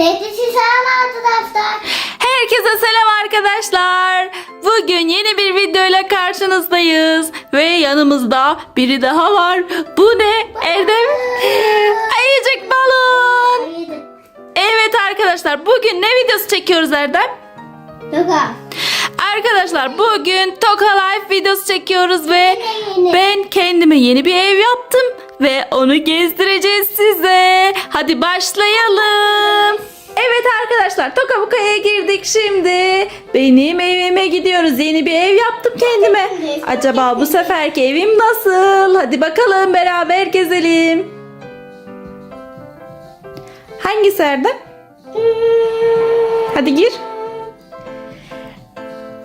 Teyzesi selam arkadaşlar. Herkese selam arkadaşlar. Bugün yeni bir videoyla karşınızdayız. Ve yanımızda biri daha var. Bu ne? Erdem. Ayıcık balon. Evet arkadaşlar bugün ne videosu çekiyoruz Erdem? Toka. Arkadaşlar bugün Toka Life videosu çekiyoruz ve ben kendime yeni bir ev yaptım ve onu gezdireceğiz size. Hadi başlayalım. Evet arkadaşlar Toka Buka'ya girdik şimdi. Benim evime gidiyoruz. Yeni bir ev yaptım kendime. Acaba bu seferki evim nasıl? Hadi bakalım beraber gezelim. Hangisi Erdem? Hadi gir.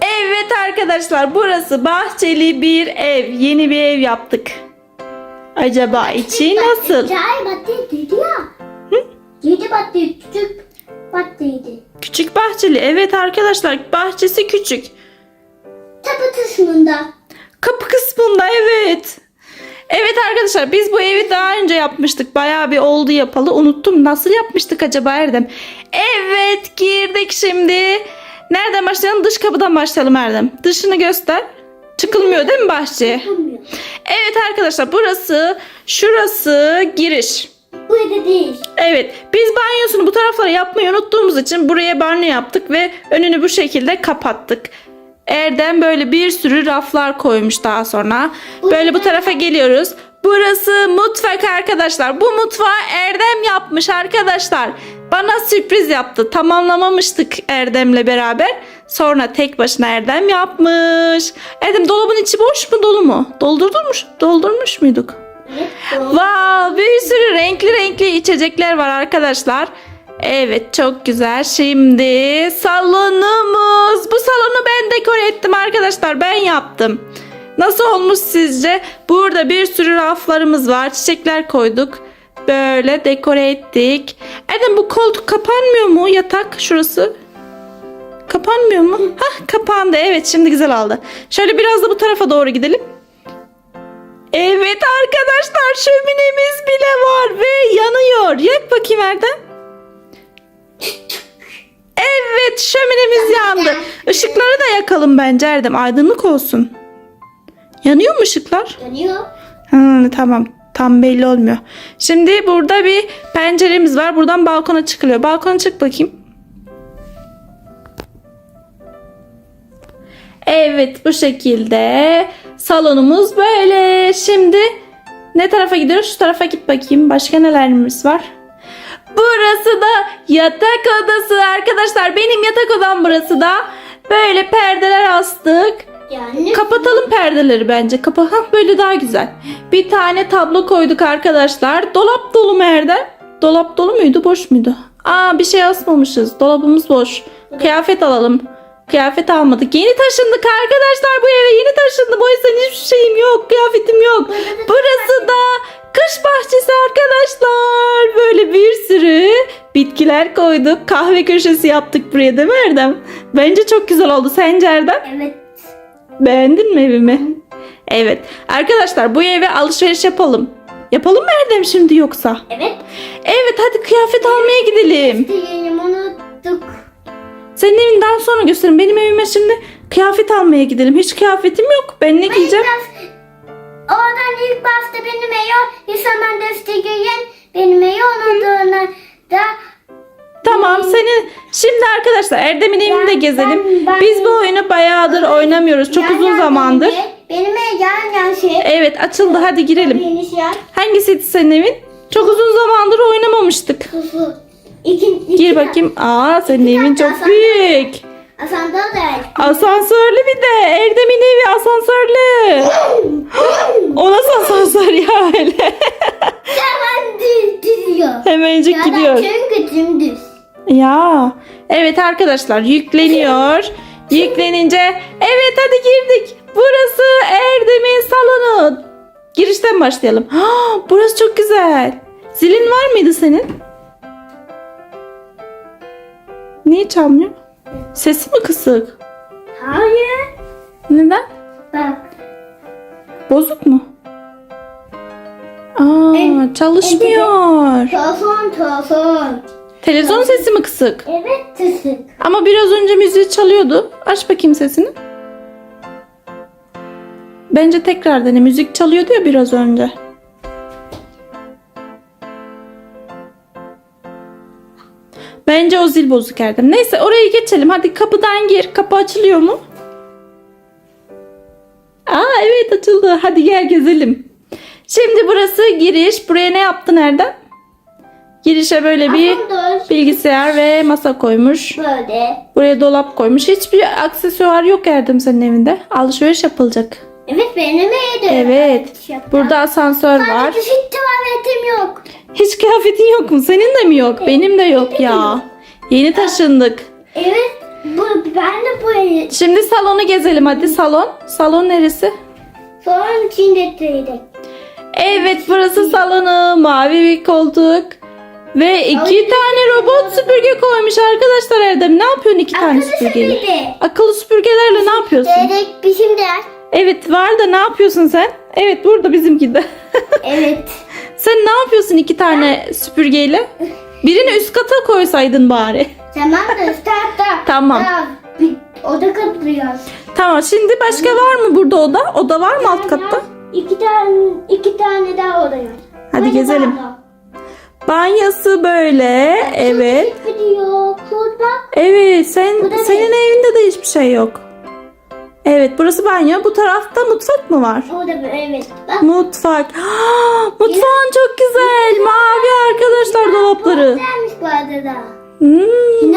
Evet arkadaşlar burası bahçeli bir ev. Yeni bir ev yaptık. Acaba içi nasıl? Çay battıydı ya. Yedi battıydı. Küçük battıydı. Küçük bahçeli. Evet arkadaşlar bahçesi küçük. Tapu kısmında. Kapı kısmında evet. Evet arkadaşlar biz bu evi daha önce yapmıştık. Bayağı bir oldu yapalı. Unuttum. Nasıl yapmıştık acaba Erdem? Evet girdik şimdi. Nereden başlayalım? Dış kapıdan başlayalım Erdem. Dışını göster. Çıkılmıyor değil mi bahçeye? Yapamıyor. Evet arkadaşlar burası şurası giriş. Bu evde değil. Evet biz banyosunu bu taraflara yapmayı unuttuğumuz için buraya banyo yaptık ve önünü bu şekilde kapattık. Erdem böyle bir sürü raflar koymuş daha sonra. Böyle bu tarafa geliyoruz. Burası mutfak arkadaşlar. Bu mutfağı Erdem yapmış arkadaşlar. Bana sürpriz yaptı. Tamamlamamıştık Erdem'le beraber. Sonra tek başına Erdem yapmış. Erdem dolabın içi boş mu dolu mu? Doldurdurmuş. Doldurmuş muyduk? Wow, bir sürü renkli renkli içecekler var arkadaşlar. Evet çok güzel. Şimdi salonumuz. Bu salonu ben dekore ettim arkadaşlar. Ben yaptım. Nasıl olmuş sizce? Burada bir sürü raflarımız var. Çiçekler koyduk. Böyle dekore ettik. Erdem bu koltuk kapanmıyor mu? Yatak şurası. Kapanmıyor mu? Hah kapandı. Evet şimdi güzel oldu. Şöyle biraz da bu tarafa doğru gidelim. Evet arkadaşlar şöminemiz bile var ve yanıyor. Yak bakayım Erdem. Evet şöminemiz yandı. Işıkları da yakalım bence Erdem. Aydınlık olsun. Yanıyor mu ışıklar? Dönüyor. Ha, tamam. Tam belli olmuyor. Şimdi burada bir penceremiz var. Buradan balkona çıkılıyor. Balkona çık bakayım. Evet bu şekilde salonumuz böyle. Şimdi ne tarafa gidiyoruz? Şu tarafa git bakayım. Başka nelerimiz var? Burası da yatak odası arkadaşlar. Benim yatak odam burası da. Böyle perdeler astık. Yani. Kapatalım perdeleri bence. Kapa Hah, böyle daha güzel. Bir tane tablo koyduk arkadaşlar. Dolap dolu mu Erdem? Dolap dolu muydu boş muydu? Aa bir şey asmamışız. Dolabımız boş. Kıyafet alalım. Kıyafet almadık. Yeni taşındık arkadaşlar bu eve yeni taşındım. O yüzden hiçbir şeyim yok. Kıyafetim yok. Burası da kış bahçesi arkadaşlar. Böyle bir sürü bitkiler koyduk. Kahve köşesi yaptık buraya değil mi Erdem? Bence çok güzel oldu. Sence Erdem? Evet. Beğendin mi evimi? Evet. Arkadaşlar bu eve alışveriş yapalım. Yapalım mı Erdem şimdi yoksa? Evet. Evet hadi kıyafet almaya gidelim. Diyelim unuttuk. Senin evinden sonra göstereyim. Benim evime şimdi kıyafet almaya gidelim. Hiç kıyafetim yok. Ben ne giyeceğim? Biraz oradan ilk başta benim eyo hemen destekleyen benim eyo olduğuna da Tamam seni şimdi arkadaşlar Erdem'in evini de Ben- gezelim. ben- Biz bu oyunu bayağıdır oynamıyoruz. Çok yan uzun yan zamandır. Benim, benim ev yan yan şey. Evet açıldı hadi girelim. Yeni şey. Hangisiydi senin evin? Çok uzun zamandır oynamamıştık. Kuzu. İki, iki Gir bakayım. Aa senin İki evin tane çok asansör. büyük. Asansör de. Asansörlü bir de. Erdem'in evi asansörlü. o nasıl asansör ya öyle? Hemen düz gidiyor. Hemencik gidiyor. da çünkü dümdüz. Ya. Evet arkadaşlar yükleniyor. Yüklenince evet hadi girdik. Burası Erdem'in salonu. Girişten başlayalım. Ha, burası çok güzel. Zilin var mıydı senin? Niye çalmıyor? Sesi mi kısık? Hayır. Neden? Bak. Bozuk mu? Aa, En- çalışmıyor. Telefon telefon. Televizyon sesi mi kısık? Evet kısık. Ama biraz önce müziği çalıyordu. Aç bakayım sesini. Bence tekrar dene. Müzik çalıyordu ya biraz önce. Bence o zil bozuk Erdem. Neyse oraya geçelim. Hadi kapıdan gir. Kapı açılıyor mu? Aa evet açıldı. Hadi gel gezelim. Şimdi burası giriş. Buraya ne yaptın Erdem? Girişe böyle bir Aslında bilgisayar ve masa koymuş. böyle. Buraya dolap koymuş. Hiçbir aksesuar yok Erdem senin evinde. Alışveriş yapılacak. Evet benim evde. Evet. Burada asansör var. Sadece hiç tuvaletim yok. Hiç kıyafetin yok mu? Senin de mi yok? Benim de yok ya. Yeni taşındık. Evet. Bu, ben de bu Şimdi salonu gezelim hadi salon. Salon neresi? Sonra içinde. Evet burası salonu. Mavi bir koltuk. Ve iki tane robot süpürge koymuş arkadaşlar Erdem. Ne yapıyorsun iki tane süpürgeyle? de. Akıllı süpürgelerle ne yapıyorsun? Dedek bizim de. Evet var da ne yapıyorsun sen? Evet burada bizimki de. Evet. sen ne yapıyorsun iki tane süpürgeyle? Birini üst kata koysaydın bari. Tamam da startta. Tamam. Daha bir oda katılıyor. Tamam şimdi başka var mı burada oda? Oda var mı alt katta? İki tane, iki tane daha oda var. Hadi Böyle gezelim. daha. Banyosu böyle. Evet. Burada. Evet sen senin evinde de hiçbir şey yok. Evet burası banyo. Bu tarafta mutfak mı var? O da böyle, evet. Bak. Mutfak. Ah, Mutfağın çok güzel. Mavi arkadaşlar dolapları. Güzelmiş bu arada. Hmm,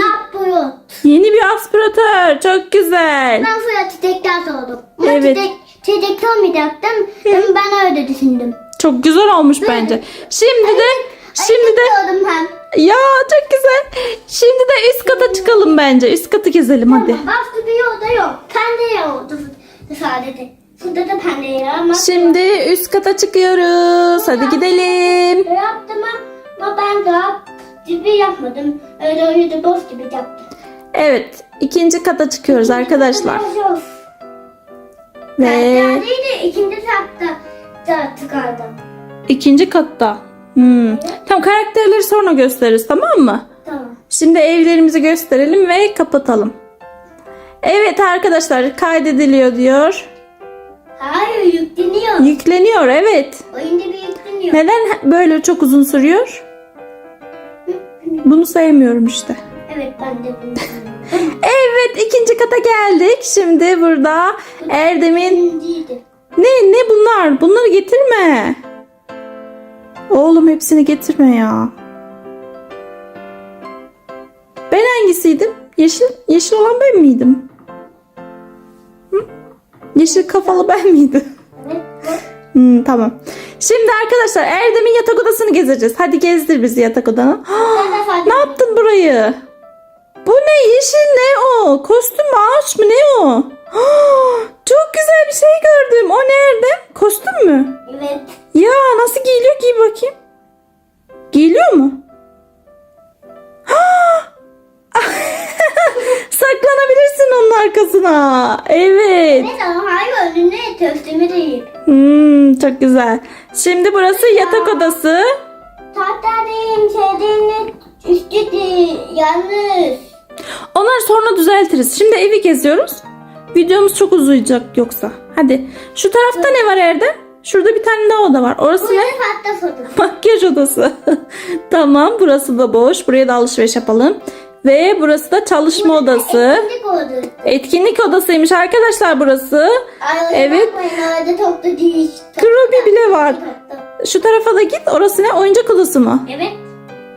yeni bir aspiratör. Çok güzel. Ben sonra çiçekten sordum. Ama Evet. çiçek, çiçek olmayacaktım. Ama ben öyle düşündüm. Çok güzel olmuş bence. Şimdi de şimdi de Sordum hem. Ya çok güzel. Şimdi de üst kata çıkalım bence. Üst katı gezelim hadi. Başka bir oda yok. Pende oldu sadece. Burada da pende yer ama. Şimdi üst kata çıkıyoruz. Hadi gidelim. Böyle yaptım ama ben daha gibi yapmadım. Öyle öyle boş gibi yaptım. Evet, ikinci kata çıkıyoruz arkadaşlar. Ve Penceredeydi ikinci katta çıkardım. ikinci katta. Hmm. Tamam karakterleri sonra gösteririz tamam mı? Tamam. Şimdi evlerimizi gösterelim ve kapatalım. Evet arkadaşlar kaydediliyor diyor. Hayır yükleniyor. Yükleniyor evet. Oyunda bir yükleniyor. Neden böyle çok uzun sürüyor? Bunu sevmiyorum işte. Evet ben de bunu. Evet ikinci kata geldik. Şimdi burada Erdem'in. Ne ne bunlar? Bunları getirme. Oğlum hepsini getirme ya. Ben hangisiydim? Yeşil yeşil olan ben miydim? Hı? Yeşil kafalı ben miydim? Hmm, tamam. Şimdi arkadaşlar Erdem'in yatak odasını gezeceğiz. Hadi gezdir bizi yatak odanı. Ne yaptın burayı? Bu ne? Yeşil ne o? Kostüm mü ağaç mı ne o? Çok güzel bir şey gördüm. O nerede? Kostüm mü? Evet. Ya nasıl giyiliyor? Giy bakayım. Giyiliyor mu? Saklanabilirsin onun arkasına. Evet. Evet ama hayır önüne köftemi değil. Hmm, çok güzel. Şimdi burası yatak odası. Tahta değil, şey değil, üstü değil, yalnız. Onları sonra düzeltiriz. Şimdi evi geziyoruz. Videomuz çok uzayacak yoksa. Hadi. Şu tarafta ne var Erdem? Şurada bir tane daha oda var. Orası ne? Makyaj odası. tamam burası da boş. Buraya da alışveriş yapalım. Ve burası da çalışma odası. Etkinlik oldu. Etkinlik odasıymış arkadaşlar burası. Ay, Evet. Krobi bile var. Şu tarafa da git. Orası ne? Oyuncak odası mı? Evet.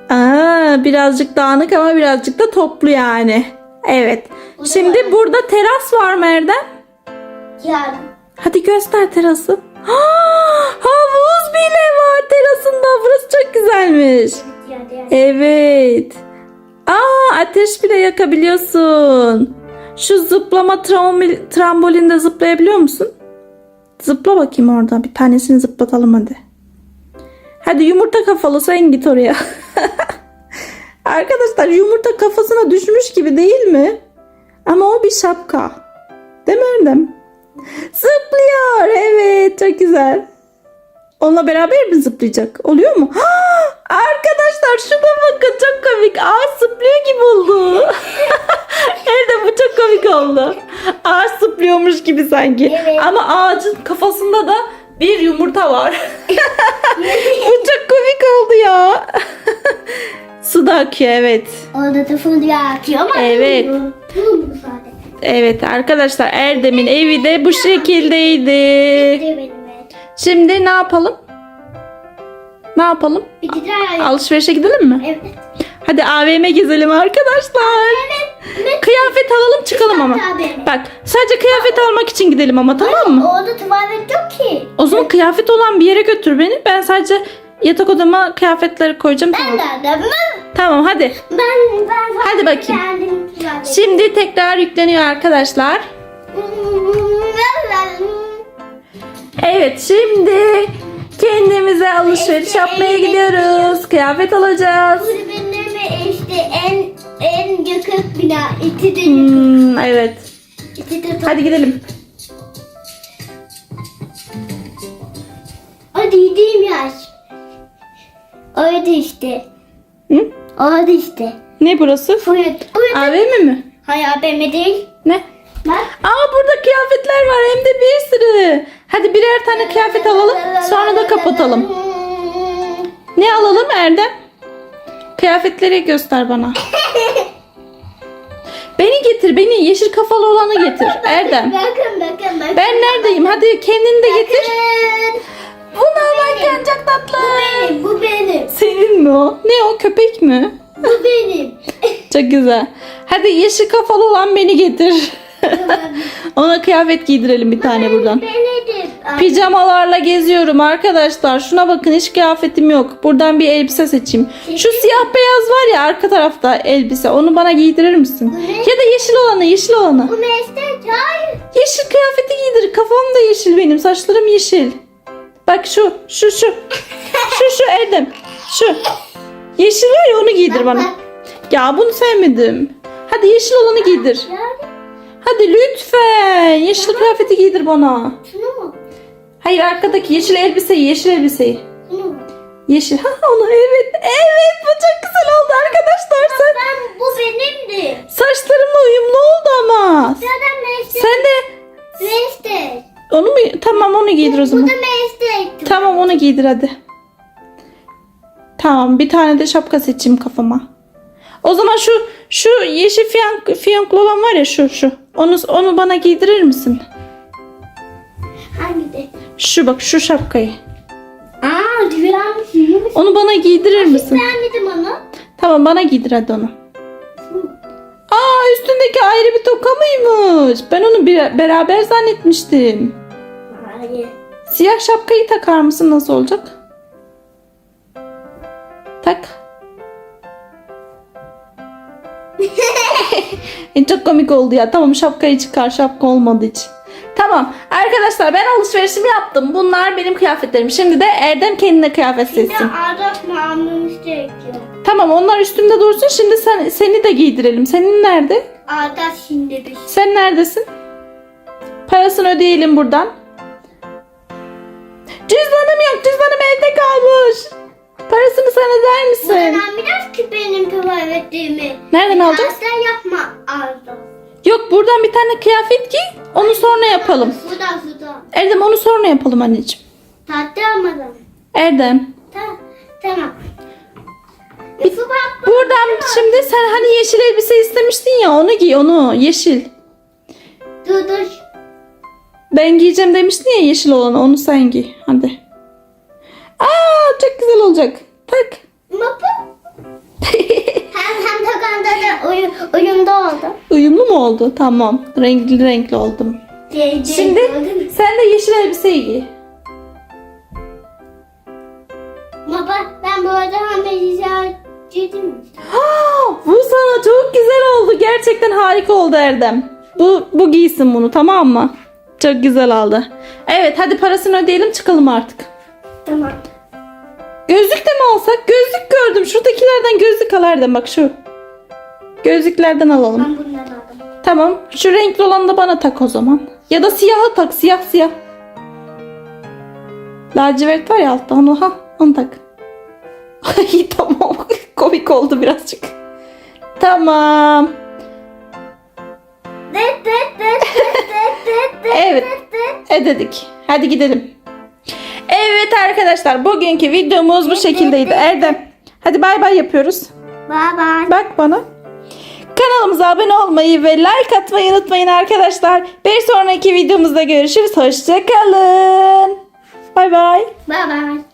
Aa, birazcık dağınık ama birazcık da toplu yani. Evet. Şimdi burada teras var mı Erdem? Yarın. Hadi göster terası. Aa, havuz bile var terasında. Burası çok güzelmiş. Evet. Aa ateş bile yakabiliyorsun. Şu zıplama trambolinde zıplayabiliyor musun? Zıpla bakayım orada. Bir tanesini zıplatalım hadi. Hadi yumurta kafalı sen git oraya. Arkadaşlar yumurta kafasına düşmüş gibi değil mi? Ama o bir şapka. Erdem? Zıplıyor. Evet çok güzel. Onunla beraber mi zıplayacak? Oluyor mu? Arkadaşlar şuna bakın çok komik. Ağaç zıplıyor gibi oldu. Erdem bu çok komik oldu. Ağaç zıplıyormuş gibi sanki. Evet. Ama ağacın kafasında da bir yumurta var. bu çok komik oldu ya. Su da akıyor evet. Orada da fındık atıyor ama. Evet. Evet arkadaşlar Erdem'in evi de bu şekildeydi. Bir benim evet. Şimdi ne yapalım? Ne yapalım? Bir de daha. Alışverişe gidelim mi? Evet. Hadi AVM gezelim arkadaşlar. Evet. Kıyafet alalım çıkalım ama. AVM. Bak sadece kıyafet almak için gidelim ama tamam mı? Orada tuvalet yok ki. O zaman kıyafet olan bir yere götür beni. Ben sadece yatak odama kıyafetleri koyacağım. Ben Tamam. de adamım. Tamam hadi. Ben ben Hadi bakayım. Kendim. Şimdi tekrar yükleniyor arkadaşlar. Evet şimdi kendimize alışveriş yapmaya gidiyoruz. Kıyafet alacağız. Benim işte en en yakın bina. İti de Hmm, evet. İti de Hadi gidelim. O dediğim yaş. Orada işte. Hı? Orada işte. Ne burası? Buyur. AVM mi? Hayır AVM değil. Ne? Bak. Aa burada kıyafetler var hem de bir sürü. Hadi birer tane kıyafet alalım sonra da kapatalım. Ne alalım Erdem? Kıyafetleri göster bana. Beni getir beni yeşil kafalı olanı getir Erdem. Bakın bakın bakın. Ben neredeyim? Hadi kendini de getir. Bakın. Çok tatlı. Bu benim. Bu benim. Senin mi o? Ne o köpek mi? Bu benim. Çok güzel. Hadi yeşil kafalı olan beni getir. Ona kıyafet giydirelim bir tane buradan. Benim. Pijamalarla geziyorum arkadaşlar. Şuna bakın hiç kıyafetim yok. Buradan bir elbise seçeyim. Şu siyah beyaz var ya arka tarafta elbise. Onu bana giydirir misin? Ya da yeşil olanı, yeşil olanı. Bu meslek hayır. Yeşil kıyafeti giydir. Kafam da yeşil benim. Saçlarım yeşil. Bak şu, şu, şu. Şu, şu Erdem. Şu. Yeşil var ya onu giydir bana. Ya bunu sevmedim. Hadi yeşil olanı giydir. Hadi lütfen. Yeşil kıyafeti giydir bana. şunu mu? Hayır arkadaki yeşil elbiseyi, yeşil elbiseyi. Mu? Yeşil. Ha onu evet. Evet bu çok güzel oldu arkadaşlar. Sen Ben bu benimdi. saçlarımla uyumlu oldu ama. Sen. onu mu? Tamam onu giydir o Bu zaman. da meslek. Tamam onu giydir hadi. Tamam bir tane de şapka seçeyim kafama. O zaman şu şu yeşil fiyank, fiyanklı olan var ya şu şu. Onu onu bana giydirir misin? Hangi de? Şu bak şu şapkayı. Aa yürümüş. Onu bana giydirir misin? Beğenmedim onu. Tamam bana giydir hadi onu. Aa üstündeki ayrı bir toka mıymış? Ben onu bir, beraber zannetmiştim. Hayır. Siyah şapkayı takar mısın? Nasıl olacak? Tak. E, Çok komik oldu ya. Tamam şapkayı çıkar. Şapka olmadı hiç. Tamam. Arkadaşlar ben alışverişimi yaptım. Bunlar benim kıyafetlerim. Şimdi de Erdem kendine kıyafet seçsin. Arap mamamız gerekiyor. Tamam onlar üstümde dursun. Şimdi sen seni de giydirelim. Senin nerede? Arda şimdi bir Sen neredesin? Parasını ödeyelim buradan. Cüzdanım yok. Cüzdanım evde kalmış. Parasını sen öder misin? Buradan biraz ki benim tuvaletimi. Nereden alacaksın? Asla yapma Arda. Yok buradan bir tane kıyafet giy. Onu sonra yapalım. Suda suda. Erdem onu sonra yapalım anneciğim. Tatlı almadım. Erdem. Tamam. Tamam. Bir-. Buradan şimdi sen hani yeşil elbise istemiştin ya onu giy onu yeşil. Dur dur. Ben giyeceğim demiştin ya yeşil olanı onu sen giy. Hadi. Aa çok güzel olacak. Tak. Mapı. hem hem takanda da oyun, oyunda oldu. Uyumlu mu oldu? Tamam. Renkli renkli oldum. Şey, Şimdi sen de yeşil elbiseyi giy. Baba ben bu arada hamile dedim. Aa, bu sana çok güzel oldu. Gerçekten harika oldu Erdem. Bu, bu giysin bunu tamam mı? Çok güzel oldu. Evet hadi parasını ödeyelim çıkalım artık. Tamam. Gözlük de mi alsak? Gözlük gördüm. Şuradakilerden gözlük al Erdem bak şu. Gözlüklerden alalım. Ben bundan aldım. Tamam. Şu renkli olanı da bana tak o zaman. Ya da siyahı tak. Siyah siyah. Lacivert var ya altta onu ha onu tak. Ay tamam komik oldu birazcık. Tamam. Evet. Ödedik. Hadi gidelim. Evet arkadaşlar bugünkü videomuz bu şekildeydi. Erdem. Hadi bay bay yapıyoruz. Bye bye. Bak bana. Kanalımıza abone olmayı ve like atmayı unutmayın arkadaşlar. Bir sonraki videomuzda görüşürüz. Hoşçakalın. Bay bay. Bye bye.